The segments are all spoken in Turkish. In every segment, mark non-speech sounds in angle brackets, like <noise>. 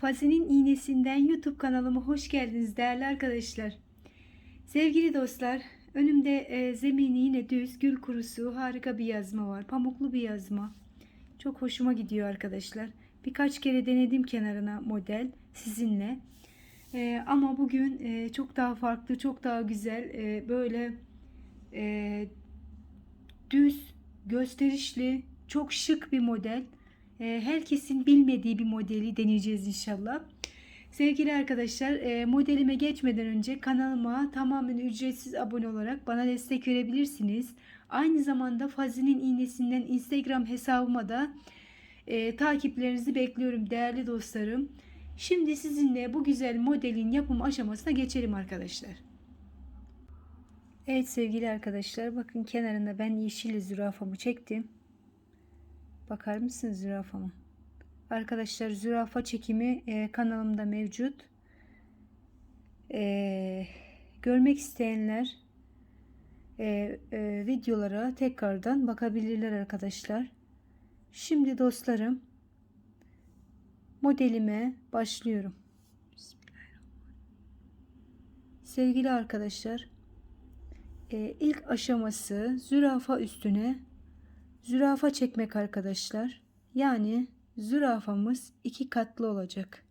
Fazi'nin iğnesinden YouTube kanalıma hoş geldiniz değerli arkadaşlar. Sevgili dostlar, önümde e, zemini yine düz, gül kurusu, harika bir yazma var. Pamuklu bir yazma. Çok hoşuma gidiyor arkadaşlar. Birkaç kere denedim kenarına model sizinle. E, ama bugün e, çok daha farklı, çok daha güzel, e, böyle e, düz, gösterişli, çok şık bir model. E, herkesin bilmediği bir modeli deneyeceğiz inşallah. Sevgili arkadaşlar e, modelime geçmeden önce kanalıma tamamen ücretsiz abone olarak bana destek verebilirsiniz. Aynı zamanda Fazi'nin iğnesinden Instagram hesabıma da e, takiplerinizi bekliyorum değerli dostlarım. Şimdi sizinle bu güzel modelin yapım aşamasına geçelim arkadaşlar. Evet sevgili arkadaşlar bakın kenarında ben yeşil zürafamı çektim. Bakar mısınız zürafama? Arkadaşlar zürafa çekimi e, kanalımda mevcut. E, görmek isteyenler e, e, videolara tekrardan bakabilirler arkadaşlar. Şimdi dostlarım modelime başlıyorum. Sevgili arkadaşlar e, ilk aşaması zürafa üstüne zürafa çekmek arkadaşlar. Yani zürafamız iki katlı olacak.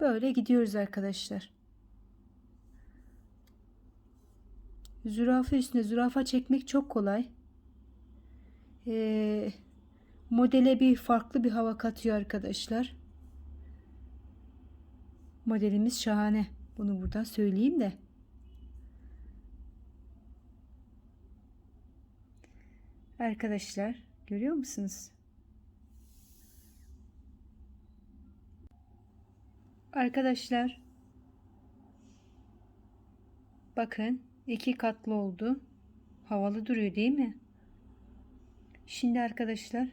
Böyle gidiyoruz arkadaşlar. Zürafa üstüne zürafa çekmek çok kolay. Ee, modele bir farklı bir hava katıyor arkadaşlar. Modelimiz şahane. Bunu buradan söyleyeyim de. Arkadaşlar görüyor musunuz? Arkadaşlar bakın iki katlı oldu. Havalı duruyor değil mi? Şimdi arkadaşlar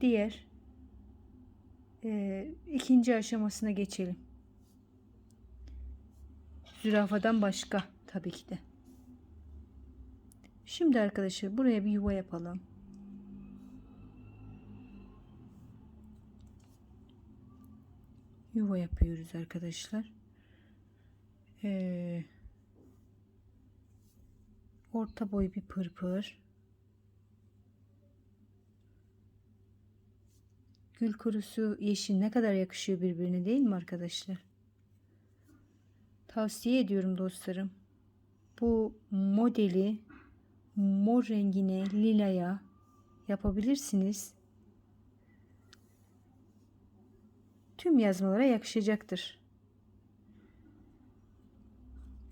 diğer e, ikinci aşamasına geçelim. Zürafadan başka tabii ki de. Şimdi arkadaşlar buraya bir yuva yapalım. Yuva yapıyoruz arkadaşlar. Ee, orta boy bir pırpır. Gül kurusu yeşil ne kadar yakışıyor birbirine değil mi arkadaşlar? Tavsiye ediyorum dostlarım. Bu modeli mor rengine lilaya yapabilirsiniz. Tüm yazmalara yakışacaktır.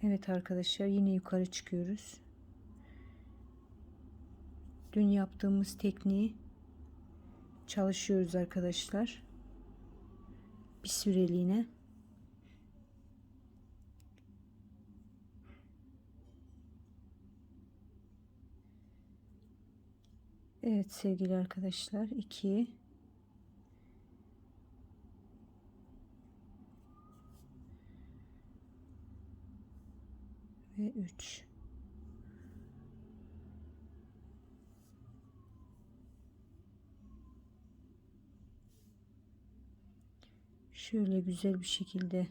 Evet arkadaşlar yine yukarı çıkıyoruz. Dün yaptığımız tekniği çalışıyoruz arkadaşlar. Bir süreliğine. Evet sevgili arkadaşlar 2 ve 3 şöyle güzel bir şekilde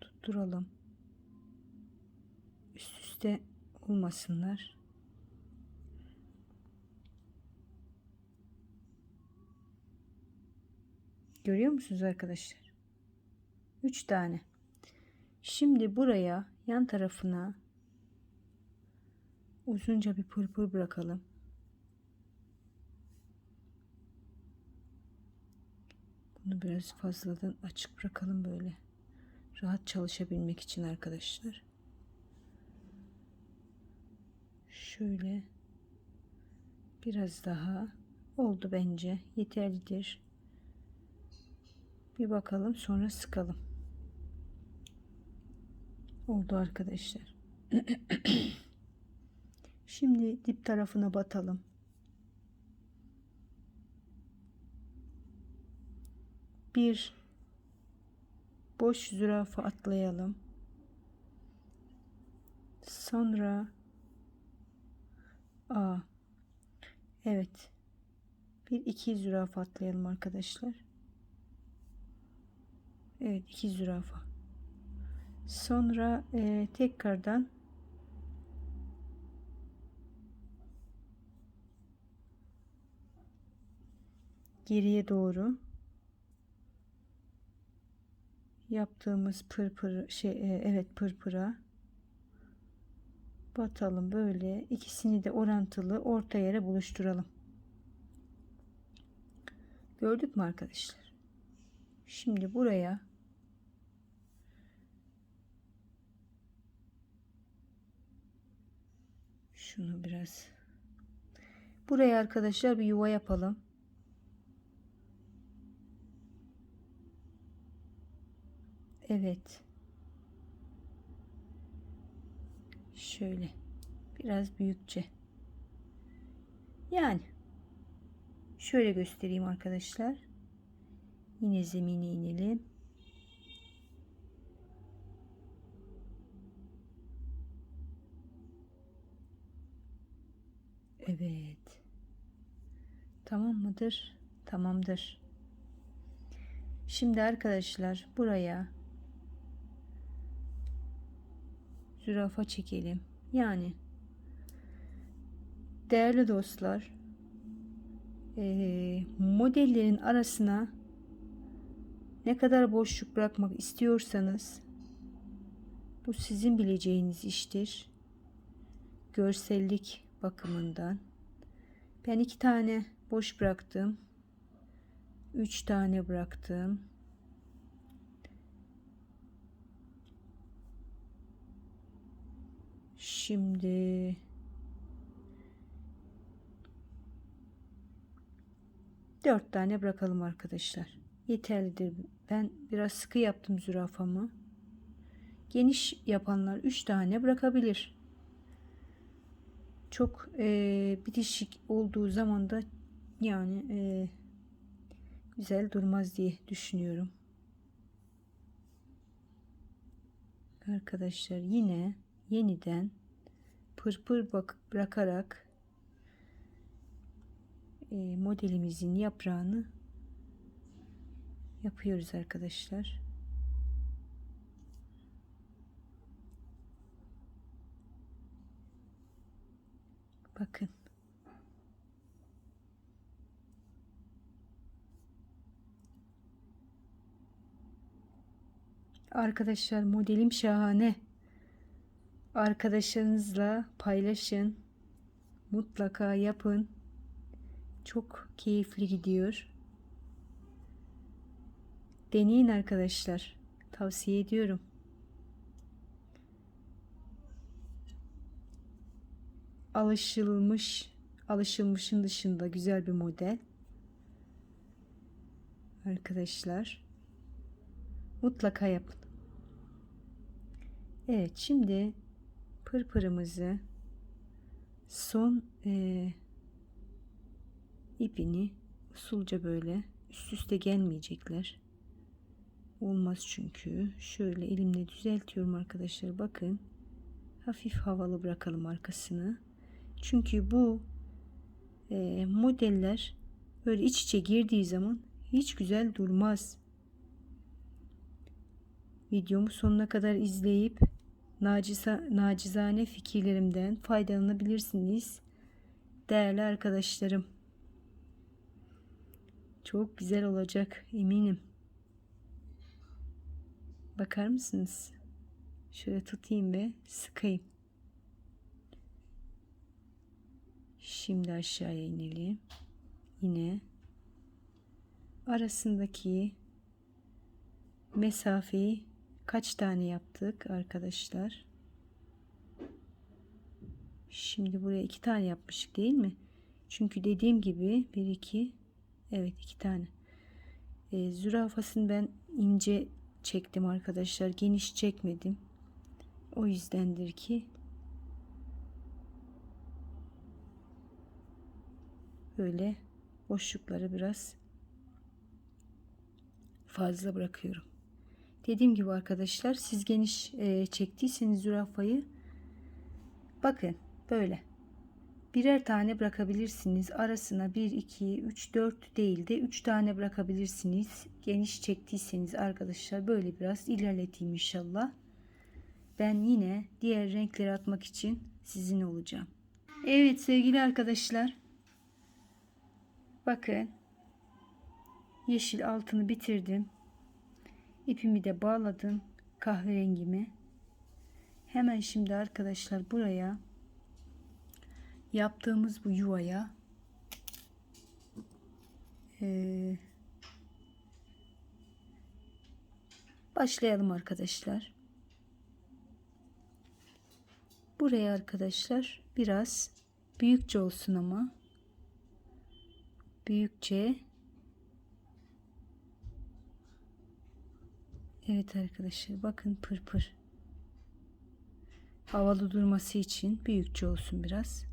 tutturalım. Üst üste olmasınlar. Görüyor musunuz arkadaşlar? 3 tane. Şimdi buraya yan tarafına uzunca bir pırpır bırakalım. Bunu biraz fazladan açık bırakalım böyle. Rahat çalışabilmek için arkadaşlar. Şöyle biraz daha oldu bence. Yeterlidir. Bir bakalım sonra sıkalım. Oldu arkadaşlar. <clears throat> Şimdi dip tarafına batalım. Bir boş zürafa atlayalım. Sonra A. Evet. Bir iki zürafa atlayalım arkadaşlar. Evet iki zürafa. Sonra e, tekrardan geriye doğru yaptığımız pırpır şey e, evet pırpıra batalım böyle ikisini de orantılı orta yere buluşturalım. Gördük mü arkadaşlar? Şimdi buraya şunu biraz buraya arkadaşlar bir yuva yapalım. Evet. Şöyle biraz büyükçe. Yani şöyle göstereyim arkadaşlar. Yine zemine inelim. Evet. Tamam mıdır? Tamamdır. Şimdi arkadaşlar buraya zürafa çekelim. Yani değerli dostlar e, modellerin arasına ne kadar boşluk bırakmak istiyorsanız bu sizin bileceğiniz iştir. Görsellik bakımından. Ben iki tane boş bıraktım. Üç tane bıraktım. Şimdi dört tane bırakalım arkadaşlar. Yeterlidir. Ben biraz sıkı yaptım zürafamı. Geniş yapanlar üç tane bırakabilir. Çok e, bitişik olduğu zaman da yani e, güzel durmaz diye düşünüyorum. Arkadaşlar yine yeniden pırpır bak bırakarak e, modelimizin yaprağını yapıyoruz arkadaşlar. Bakın. Arkadaşlar modelim şahane. Arkadaşlarınızla paylaşın. Mutlaka yapın. Çok keyifli gidiyor. Deneyin arkadaşlar. Tavsiye ediyorum. Alışılmış, alışılmışın dışında güzel bir model. Arkadaşlar mutlaka yapın. Evet şimdi pırpırımızı son e, ipini usulca böyle üst üste gelmeyecekler. Olmaz çünkü. Şöyle elimle düzeltiyorum arkadaşlar. Bakın. Hafif havalı bırakalım arkasını. Çünkü bu e, modeller böyle iç içe girdiği zaman hiç güzel durmaz. Videomu sonuna kadar izleyip naciza, nacizane fikirlerimden faydalanabilirsiniz. Değerli arkadaşlarım. Çok güzel olacak eminim. Bakar mısınız? Şöyle tutayım ve sıkayım. Şimdi aşağıya inelim. Yine arasındaki mesafeyi kaç tane yaptık arkadaşlar? Şimdi buraya iki tane yapmıştık değil mi? Çünkü dediğim gibi bir iki evet iki tane. E, zürafasını ben ince çektim arkadaşlar. Geniş çekmedim. O yüzdendir ki böyle boşlukları biraz fazla bırakıyorum. Dediğim gibi arkadaşlar siz geniş e, çektiyseniz zürafayı Bakın böyle. Birer tane bırakabilirsiniz. Arasına 1, 2, 3, 4 değil de 3 tane bırakabilirsiniz. Geniş çektiyseniz arkadaşlar böyle biraz ilerleteyim inşallah. Ben yine diğer renkleri atmak için sizin olacağım. Evet sevgili arkadaşlar. Bakın. Yeşil altını bitirdim. İpimi de bağladım kahverengimi. Hemen şimdi arkadaşlar buraya yaptığımız bu yuvaya eee, başlayalım arkadaşlar. Buraya arkadaşlar biraz büyükçe olsun ama büyükçe Evet arkadaşlar bakın pırpır pır. havalı durması için büyükçe olsun biraz.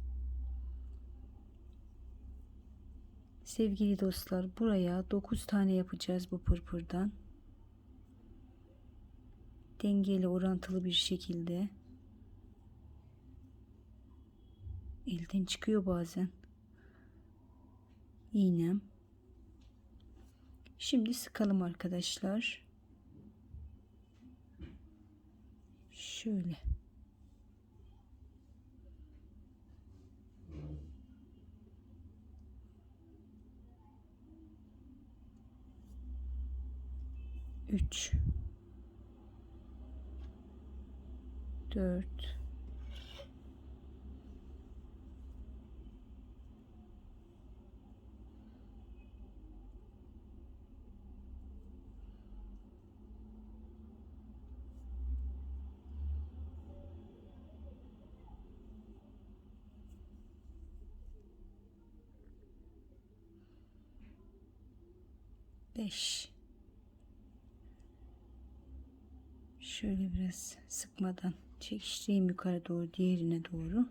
Sevgili dostlar buraya 9 tane yapacağız bu pırpırdan. Dengeli orantılı bir şekilde. Elden çıkıyor bazen. İğnem. Şimdi sıkalım arkadaşlar. Şöyle. Üç. Dört. Beş. Şöyle biraz sıkmadan çekiştireyim yukarı doğru diğerine doğru.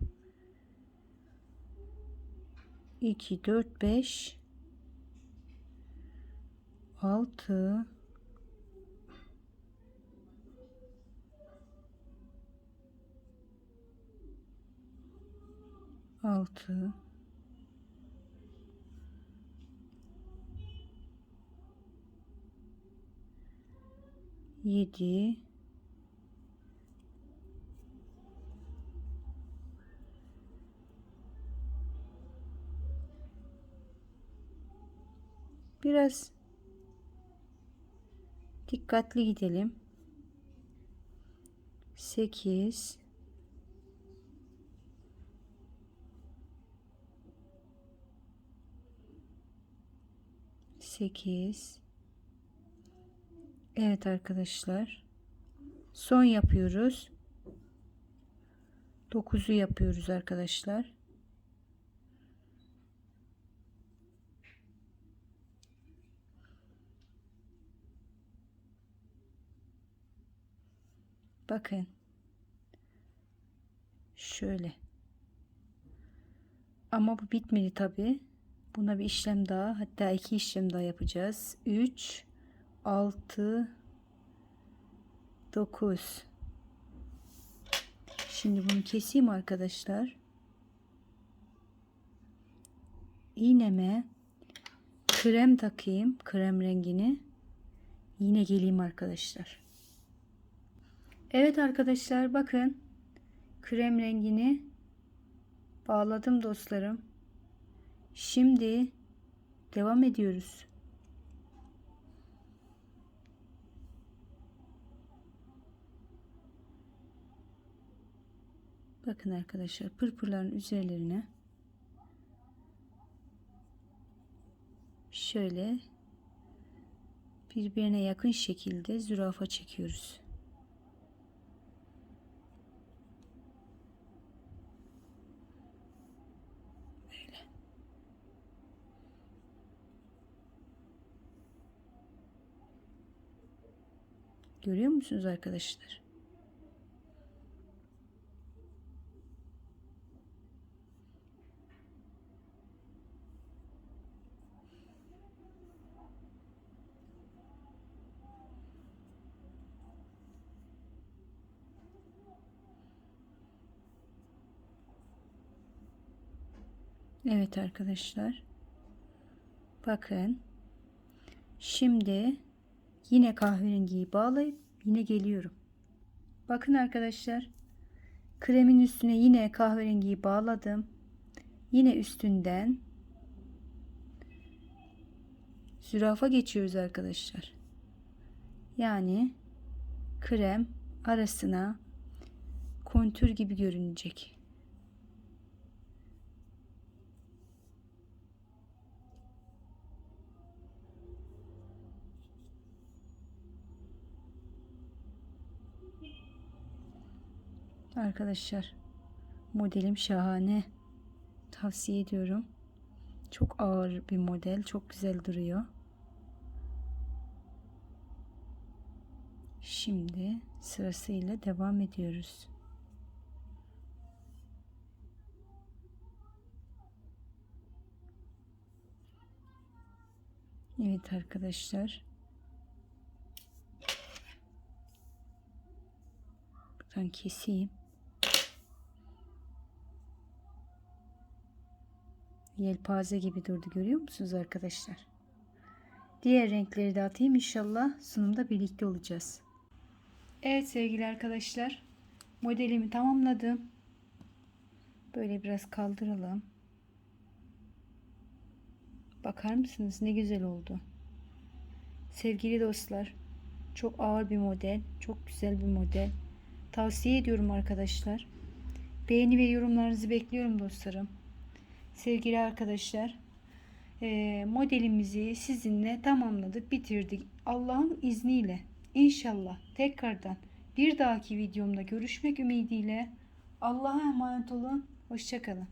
2 4 5 6 6 7 Biraz dikkatli gidelim. 8 8 Evet arkadaşlar. Son yapıyoruz. 9'u yapıyoruz arkadaşlar. Bakın. Şöyle. Ama bu bitmedi tabi. Buna bir işlem daha hatta iki işlem daha yapacağız. 3 6 9 Şimdi bunu keseyim arkadaşlar. İğneme krem takayım. Krem rengini. Yine geleyim arkadaşlar. Evet arkadaşlar bakın. Krem rengini bağladım dostlarım. Şimdi devam ediyoruz. Bakın arkadaşlar pırpırların üzerlerine şöyle birbirine yakın şekilde zürafa çekiyoruz. Görüyor musunuz arkadaşlar? Evet arkadaşlar. Bakın. Şimdi yine kahverengiyi bağlayıp yine geliyorum. Bakın arkadaşlar. Kremin üstüne yine kahverengiyi bağladım. Yine üstünden zürafa geçiyoruz arkadaşlar. Yani krem arasına kontür gibi görünecek. Arkadaşlar modelim şahane. Tavsiye ediyorum. Çok ağır bir model. Çok güzel duruyor. Şimdi sırasıyla devam ediyoruz. Evet arkadaşlar. Buradan keseyim. Yelpaze gibi durdu görüyor musunuz arkadaşlar? Diğer renkleri de atayım inşallah sunumda birlikte olacağız. Evet sevgili arkadaşlar modelimi tamamladım. Böyle biraz kaldıralım. Bakar mısınız ne güzel oldu. Sevgili dostlar çok ağır bir model çok güzel bir model. Tavsiye ediyorum arkadaşlar. Beğeni ve yorumlarınızı bekliyorum dostlarım. Sevgili arkadaşlar e, modelimizi sizinle tamamladık bitirdik. Allah'ın izniyle inşallah tekrardan bir dahaki videomda görüşmek ümidiyle Allah'a emanet olun. Hoşçakalın.